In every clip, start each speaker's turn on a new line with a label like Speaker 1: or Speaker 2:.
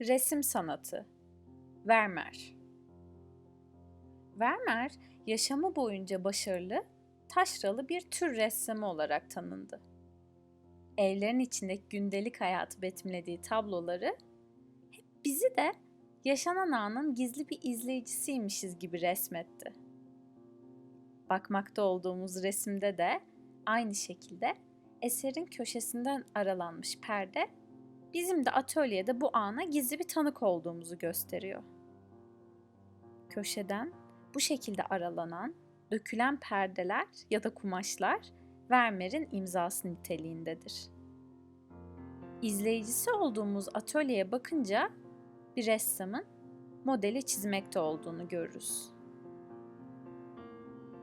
Speaker 1: Resim sanatı Vermeer Vermeer, yaşamı boyunca başarılı, taşralı bir tür ressamı olarak tanındı. Evlerin içindeki gündelik hayatı betimlediği tabloları hep bizi de yaşanan anın gizli bir izleyicisiymişiz gibi resmetti. Bakmakta olduğumuz resimde de aynı şekilde eserin köşesinden aralanmış perde bizim de atölyede bu ana gizli bir tanık olduğumuzu gösteriyor. Köşeden bu şekilde aralanan, dökülen perdeler ya da kumaşlar Vermeer'in imzası niteliğindedir. İzleyicisi olduğumuz atölyeye bakınca bir ressamın modeli çizmekte olduğunu görürüz.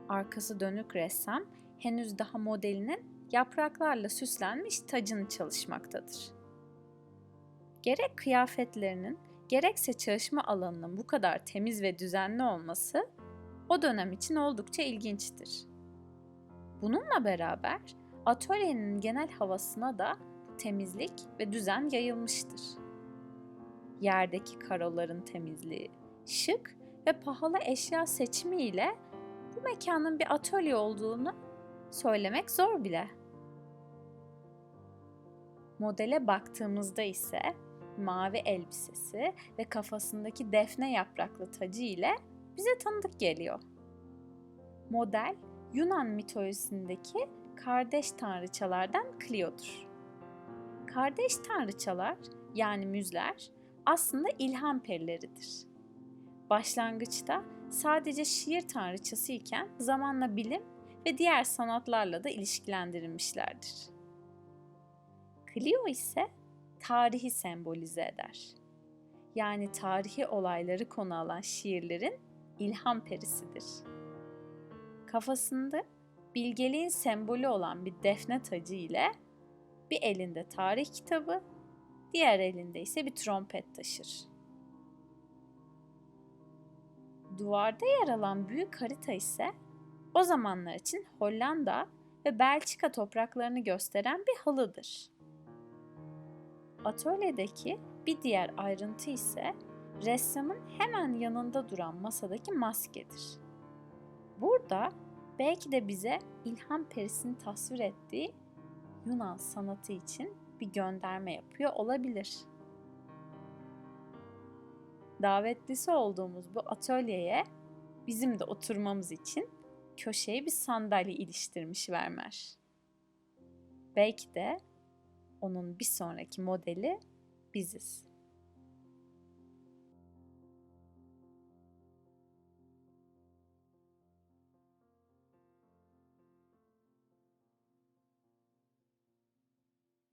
Speaker 1: Arkası dönük ressam henüz daha modelinin yapraklarla süslenmiş tacını çalışmaktadır. Gerek kıyafetlerinin gerekse çalışma alanının bu kadar temiz ve düzenli olması o dönem için oldukça ilginçtir. Bununla beraber atölyenin genel havasına da temizlik ve düzen yayılmıştır. Yerdeki karoların temizliği, şık ve pahalı eşya seçimiyle bu mekanın bir atölye olduğunu söylemek zor bile. Modele baktığımızda ise mavi elbisesi ve kafasındaki defne yapraklı tacı ile bize tanıdık geliyor. Model Yunan mitolojisindeki kardeş tanrıçalardan Clio'dur. Kardeş tanrıçalar yani müzler aslında ilham perileridir. Başlangıçta sadece şiir tanrıçası iken zamanla bilim ve diğer sanatlarla da ilişkilendirilmişlerdir. Clio ise tarihi sembolize eder. Yani tarihi olayları konu alan şiirlerin ilham perisidir. Kafasında bilgeliğin sembolü olan bir defne tacı ile bir elinde tarih kitabı, diğer elinde ise bir trompet taşır. Duvarda yer alan büyük harita ise o zamanlar için Hollanda ve Belçika topraklarını gösteren bir halıdır. Atölyedeki bir diğer ayrıntı ise ressamın hemen yanında duran masadaki maskedir. Burada belki de bize ilham perisini tasvir ettiği Yunan sanatı için bir gönderme yapıyor olabilir. Davetlisi olduğumuz bu atölyeye bizim de oturmamız için köşeye bir sandalye iliştirmiş Vermeer. Belki de onun bir sonraki modeli biziz.